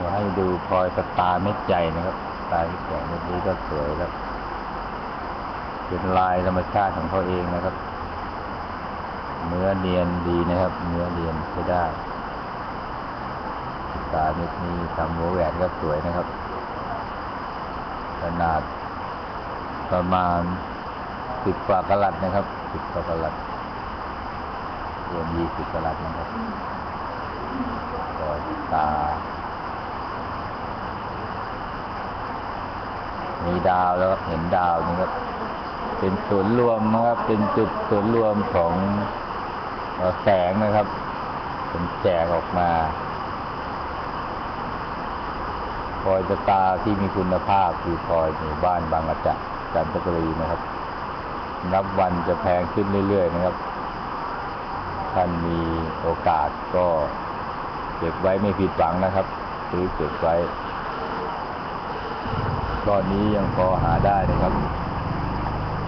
ดี๋ยวให้ดูพลอยสตาร์เม็ดใหญ่นะครับตาเม็ดใหญ่เม็ดนี้ก็สวยแล้วเป็นลายธรรมชาติของเขาเองนะครับ เนื้อเนียนดีนะครับ เนื้อเนียนใช้ได้ตาเม็ดนี้ทำหัวแหวนก็สวยนะครับ ขนาดประมาณสิบกว่ากะลัดนะครับสิบกว่ากะลัดรวมยี่สิบกะลัดนะครับปล่อยตา มีดาวแล้วเห็นดาวนะครับ เป็นศูนย์รวมนะครับ เป็นจุดศูนย์รวมของแสงนะครับ เป็นแจกออกมาพลอยสตาที่มีคุณภาพคือพลอยหมู่บ้านบางกระจะจันทบุรีนะครับ นับวันจะแพงขึ้นเรื่อย ๆ นะครับ ท่านมีโอกาสก็เก็บไว้ไม่ผิดหวังนะครับ ซื้อเก็บไว้ ก้อนนี้ยังพอหาได้นะครับ